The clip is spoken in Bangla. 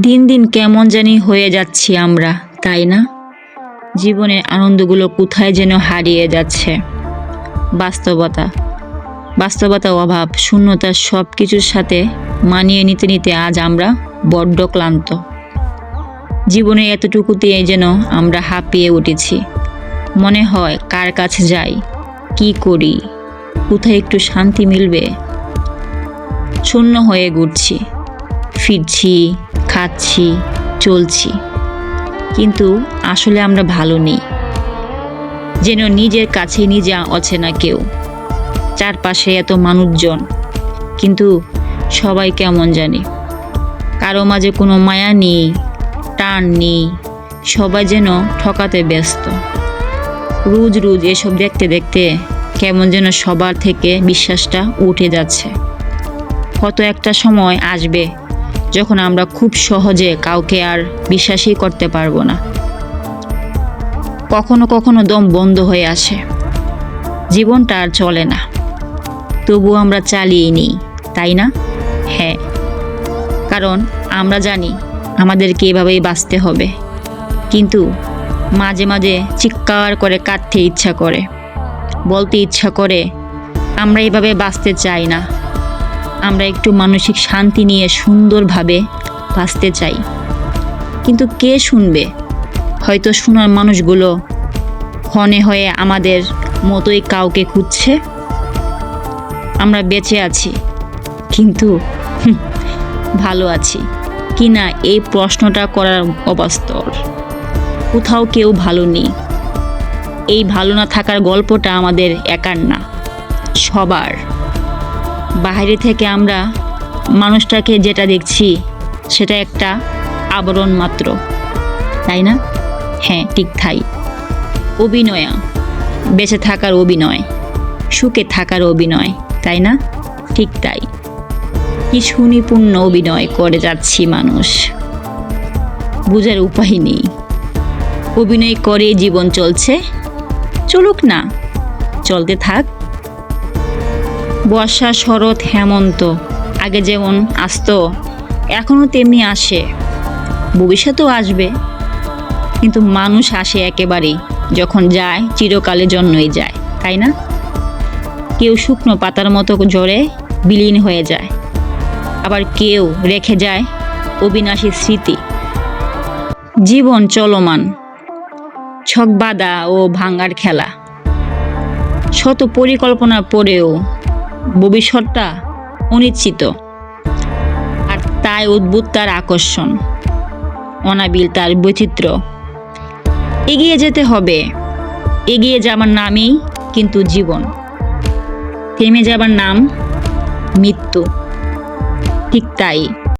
দিন দিন কেমন জানি হয়ে যাচ্ছি আমরা, তাই না? জীবনের আনন্দগুলো কোথায় যেন হারিয়ে যাচ্ছে। বাস্তবতা। বাস্তবতা অভাব শূন্যতার সব কিছুর সাথে মানিয়ে নিতে নিতে আজ আমরা বড্ড ক্লান্ত। জীবনের এতটুকুতে যেন আমরা হাঁপিয়ে উঠেছি। মনে হয় কার কাছে যাই, কি করি, কোথায় একটু শান্তি মিলবে? শূন্য হয়ে ঘুরছি, ফিরছি খাচ্ছি চলছি। কিন্তু আসলে আমরা ভালো নেই। যেন নিজের কাছে নিজে অচেনা কেউ। চারপাশে এত মানুষজন। কিন্তু সবাই কেমন জানে? কারও মাঝে কোনো মায়া নেই, টান নেই। সবাই যেন ঠকাতে ব্যস্ত। রোজ রোজ এসব দেখতে দেখতে কেমন যেন সবার থেকে বিশ্বাসটা উঠে যাচ্ছে। কত একটা সময় আসবে যখন আমরা খুব সহজে কাউকে আর বিশ্বাসই করতে পারব না। কখনো কখনো দম বন্ধ হয়ে আসে। জীবনটা আর চলে না। তবু আমরা চালিয়ে নিই, তাই না? হ্যাঁ। কারণ আমরা জানি আমাদেরকে এভাবেই বাঁচতে হবে। কিন্তু মাঝে মাঝে চিৎকার করে কাঁদতে ইচ্ছা করে। বলতে ইচ্ছা করে আমরা এভাবে বাঁচতে চাই না। আমরা একটু মানসিক শান্তি নিয়ে সুন্দরভাবে বাঁচতে চাই। কিন্তু কে শুনবে? হয়তো শোনার মানুষগুলো ক্ষণে হয়ে আমাদের মতোই কাউকে খুঁজছে। আমরা বেঁচে আছি, কিন্তু ভালো আছি। কি না এই প্রশ্নটা করার অবাস্তব কোথাও কেউ ভালো নেই। এই ভালো না থাকার গল্পটা আমাদের একার না, সবার। বাইরে থেকে আমরা মানুষটাকে যেটা দেখছি, সেটা একটা আবরণ মাত্র। তাই না? হ্যাঁ ঠিক তাই। অভিনয়া, বেঁচে থাকার অভিনয়, সুখে থাকার অভিনয়, তাই না? ঠিক তাই। কি সুনিপুণ্য অভিনয় করে যাচ্ছি মানুষ। বুঝার উপায় নেই। অভিনয় করে জীবন চলছে। চলুক না, চলতে থাক। বর্ষা শরৎ হেমন্ত, আগে যেমন আসতো এখনও তেমনি আসে। ভবিষ্যতেও আসবে। কিন্তু মানুষ আসে একেবারেই, যখন যায় চিরকালের জন্যই যায়, তাই না? কেউ শুকনো পাতার মতো জ্বরে বিলীন হয়ে যায়। আবার কেউ রেখে যায় অবিনাশী স্মৃতি। জীবন চলমান ছক ছকবাদা ও ভাঙ্গার খেলা। শত পরিকল্পনা পরেও ভবিষ্যৎটা অনিশ্চিত। আর তাই অদ্ভুত তার আকর্ষণ। অনাবিল তার বৈচিত্র্য। এগিয়ে যেতে হবে। এগিয়ে যাবার নামেই কিন্তু জীবন। থেমে যাবার নাম মৃত্যু। ঠিক তাই।